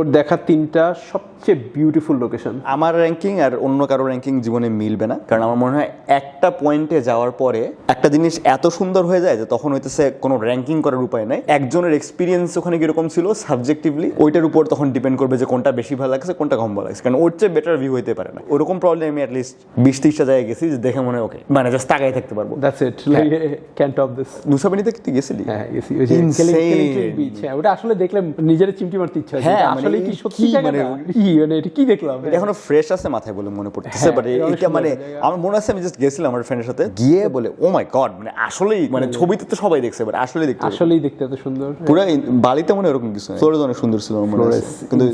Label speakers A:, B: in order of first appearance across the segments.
A: তোর দেখা তিনটা সবচেয়ে বিউটিফুল লোকেশন
B: আমার র্যাঙ্কিং আর অন্য কারও র্যাঙ্কিং জীবনে মিলবে না কারণ আমার মনে হয় একটা পয়েন্টে যাওয়ার পরে একটা জিনিস এত সুন্দর হয়ে যায় যে তখন হইতেছে কোনো র্যাঙ্কিং করার উপায় নাই। একজনের এক্সপিরিয়েন্স ওখানে কীরকম ছিল সাবজেক্টিভলি ওইটার উপর তখন ডিপেন্ড করবে যে কোনটা বেশি ভালো লাগছে কোনটা কম ভালো লাগছে কারণ ওর চেয়ে বেটার ভিউ হইতে পারে না। ওরকম প্রবলেম আমি অ্যাটলিস্ট বিশ তিরিশটা জায়গায় গেছি যে দেখে মনে হয় ওকে মানে জাস্ট তাকাই থাকতে পারব।
A: That's it like can top this
B: নুসাবানিতে কি তুই গেছিলি?
A: হ্যাঁ গেছি। ওই যে. বিচ হ্যাঁ ওটা আসলে দেখলে নিজের চিমটি মারতে ইচ্ছা হয়।
B: হ্যাঁ,
A: আসলে
B: মানে
A: কি সত্যি
B: মানে-
A: কি মানে এটা কি দেখলাম?
B: এটা এখনও ফ্রেশ আছে মাথায় বলে মনে পড়তেছে
A: হ্যাঁ,
B: বাট
A: এটা
B: মানে আমার মনে আছে আমি জাস্ট গেছিলাম আমার ফ্রেন্ডের সাথে গিয়ে বলে ও মাই গড মানে আসলেই মানে ছবিতে তো সবাই দেখছে বাট আসলে দেখতে
A: আসলেই দেখতে এত সুন্দর।
B: পুরো বালিতে মনে এরকম কিছু ফ্লোরেজ অনেক সুন্দর ছিল মনে কিন্তু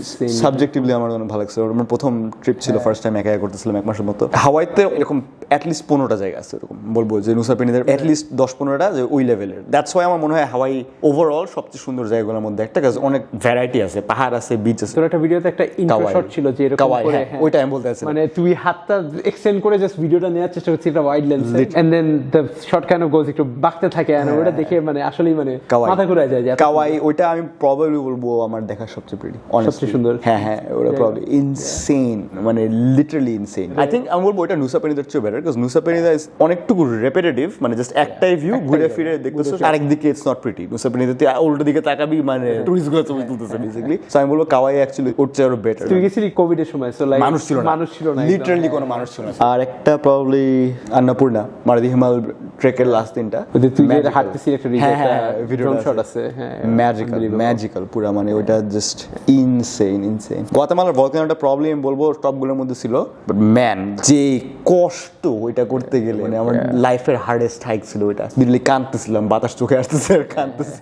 B: সাবজেক্টিভলি আমার অনেক ভালো লাগছে আমার প্রথম ট্রিপ
A: হ্যাঁ।
B: ছিল ফার্স্ট টাইম একা একা করতেছিলাম এক মাসের মতো। হাওয়াইতে এরকম অ্যাটলিস্ট পনেরোটা জায়গা আছে এরকম বলব যে নুসাপেনিদের অ্যাটলিস্ট দশ পনেরোটা যে ওই লেভেলের দ্যাটস ওয়াই আমার মনে হয় হাওয়াই ওভারঅল সবচেয়ে সুন্দর জায়গাগুলোর মধ্যে একটা কাজ অনেক ভ্যারাইটি আছে। পাহাড় আছে আছে।
A: তোর একটা ভিডিওতে একটা ইন্ট্রো শট ছিল যে এরকম করে
B: হ্যাঁ,
A: হ্যাঁ।
B: ওইটা আমি বলতে
A: মানে তুই হাতটা এক্সটেন্ড করে জাস্ট ভিডিওটা নেওয়ার চেষ্টা করছিস একটা wide lens and then the shot kind of goes একটু বাঁকতে থাকে and ওটা দেখে মানে আসলেই মানে মাথা ঘুরে যায়
B: কাওয়াই ওইটা আমি প্রবাবলি বলব আমার দেখা সবচেয়ে প্রিটি
A: সবচেয়ে সুন্দর।
B: হ্যাঁ হ্যাঁ ওটা প্রবলি ইনসেন মানে লিটারালি ইনসেন আই থিঙ্ক আমি বলব ওটা নুসা পেনিদের চেয়ে better because Nusa Penida is অনেকটুকু রেপিটেটিভ মানে জাস্ট একটাই ভিউ ঘুরে ফিরে দেখতেছো আরেক দিকে it's not pretty Nusa Penida তুই উল্টো দিকে তাকাবি মানে টুরিস্টগুলো তুলতেছে বেসিক্যালি সো আমি বলব কাওয়াই অ্যাকচুয়ালি ওর চেয়ে আরও বেটার
A: তুই গেছিলি কোভিড এর সময় সো লাইক
B: মানুষ ছিল না।
A: মানুষ ছিল না
B: লিটারালি কোনো মানুষ ছিল না। আর একটা প্রবলি আন্নাপূর্ণা মারদি হিমাল ট্রেকের লাস্ট দিনটা।
A: ওই তুই একটা
B: হ্যাঁ,
A: একটা
B: হ্যাঁ,
A: শট আছে। হ্যাঁ
B: ম্যাজিক্যাল ম্যাজিক্যাল পুরো মানে ওইটা জাস্ট ইনসেইন ইনসেইন গুয়াতেমালার ভলকানোটা প্রবলেম বলব টপগুলোর মধ্যে ছিল বাট ম্যান যে কষ্ট ওইটা করতে গেলে মানে আমার লাইফের হার্ডেস্ট হাইক ছিল ওইটা। দিল্লি কাঁদতেছিলাম বাতাস চোখে আসতেছে আর কাঁদতেছি।